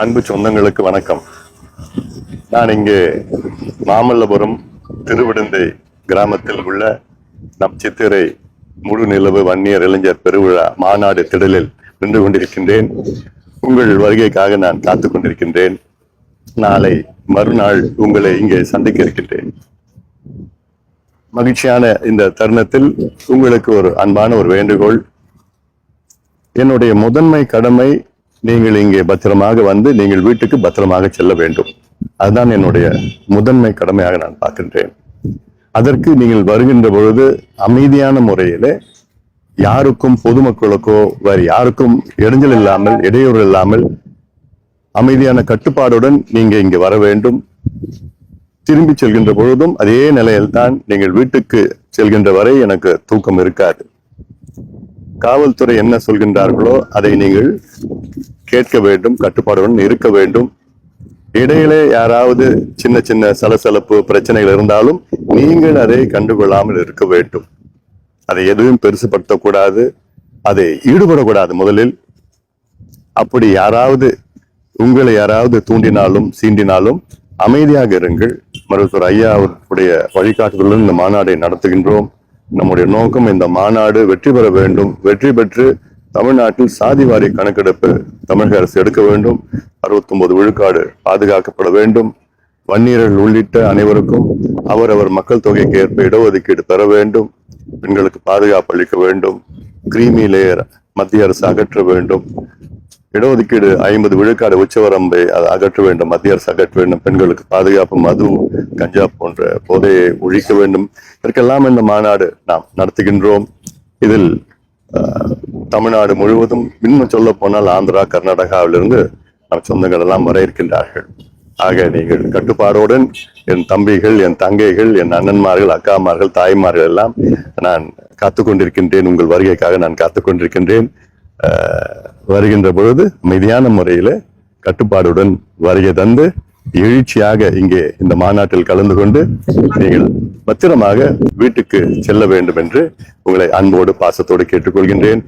அன்பு சொந்தங்களுக்கு வணக்கம். நான் இங்கே மாமல்லபுரம் திருவிடந்தை கிராமத்தில் உள்ள நம் சித்திரை முழு நிலவு வன்னியர் இளைஞர் பெருவிழா மாநாடு திடலில் நின்று கொண்டிருக்கின்றேன். உங்கள் வருகைக்காக நான் காத்து கொண்டிருக்கின்றேன். நாளை மறுநாள் உங்களை இங்கே சந்திக்க இருக்கின்றேன். மகிழ்ச்சியான இந்த தருணத்தில் உங்களுக்கு ஒரு அன்பான ஒரு வேண்டுகோள். என்னுடைய முதன்மை கடமை நீங்கள் இங்கே பத்திரமாக வந்து நீங்கள் வீட்டுக்கு பத்திரமாக செல்ல வேண்டும். அதுதான் என்னுடைய முதன்மை கடமையாக நான் பார்க்கின்றேன். அதற்கு நீங்கள் வருகின்ற பொழுது அமைதியான முறையிலே யாருக்கும் பொதுமக்களுக்கோ வேறு யாருக்கும் இடைஞ்சல் இல்லாமல் இடையூறு இல்லாமல் அமைதியான கட்டுப்பாடுடன் நீங்க இங்கு வர வேண்டும். திரும்பி செல்கின்ற பொழுதும் அதே நிலையில்தான் நீங்கள் வீட்டுக்கு செல்கின்ற வரை எனக்கு தூக்கம் இருக்காது. காவல்துறை என்ன சொல்கின்றார்களோ அதை நீங்கள் கேட்க வேண்டும் கட்டுப்பாடுடன் இருக்க வேண்டும். இடையிலே யாராவது சின்ன சின்ன சலசலப்பு பிரச்சனைகள் இருந்தாலும் நீங்கள் அதை கண்டுகொள்ளாமல் இருக்க வேண்டும். அதை எதுவும் பெருசுப்படுத்தக்கூடாது அதை ஈடுபடக்கூடாது முதலில். அப்படி யாராவது உங்களை யாராவது தூண்டினாலும் சீண்டினாலும் அமைதியாக இருங்கள். மருத்துவர் ஐயா அவருடைய வழிகாட்டுதலுடன் இந்த மாநாடை நடத்துகின்றோம். நம்முடைய நோக்கம் இந்த மாநாடு வெற்றி பெற வேண்டும். வெற்றி பெற்று தமிழ்நாட்டில் சாதிவாரி கணக்கெடுப்பு தமிழக அரசு எடுக்க வேண்டும். 69 விழுக்காடு பாதுகாக்கப்பட வேண்டும். வன்னியர்கள் உள்ளிட்ட அனைவருக்கும் அவரவர் மக்கள் தொகைக்கு ஏற்ப இடஒதுக்கீடு பெற வேண்டும். பெண்களுக்கு பாதுகாப்பு அளிக்க வேண்டும். கிரீமி லேயர் மத்திய அரசு அகற்ற வேண்டும். இடஒதுக்கீடு ஐம்பது விழுக்காடு உச்சவரம்பை அதை அகற்ற வேண்டும். மத்திய அரசு அகற்ற வேண்டும். பெண்களுக்கு பாதுகாப்பு மது கஞ்சா போன்ற போதையை ஒழிக்க வேண்டும். இதற்கெல்லாம் இந்த மாநாடு நாம் நடத்துகின்றோம். இதில் தமிழ்நாடு முழுவதும் இன்னும் சொல்ல போனால் ஆந்திரா கர்நாடகாவிலிருந்து நம் சொந்தங்கள் எல்லாம் வர இருக்கின்றார்கள் ஆக நீங்கள் கட்டுப்பாடுடன் என் தம்பிகள் என் தங்கைகள் என் அண்ணன்மார்கள் அக்காமார்கள் தாய்மார்கள் எல்லாம் நான் காத்துக் கொண்டிருக்கின்றேன் உங்கள் வருகைக்காக நான் காத்துக் கொண்டிருக்கின்றேன் வருகின்ற பொழுது அமைதியான முறையில் கட்டுப்பாடுடன் வருகை தந்து எழுச்சியாக இங்கே இந்த மாநாட்டில் கலந்து கொண்டு நீங்கள் பத்திரமாக வீட்டுக்கு செல்ல வேண்டும் என்று உங்களை அன்போடு பாசத்தோடு கேட்டுக்கொள்கின்றேன்.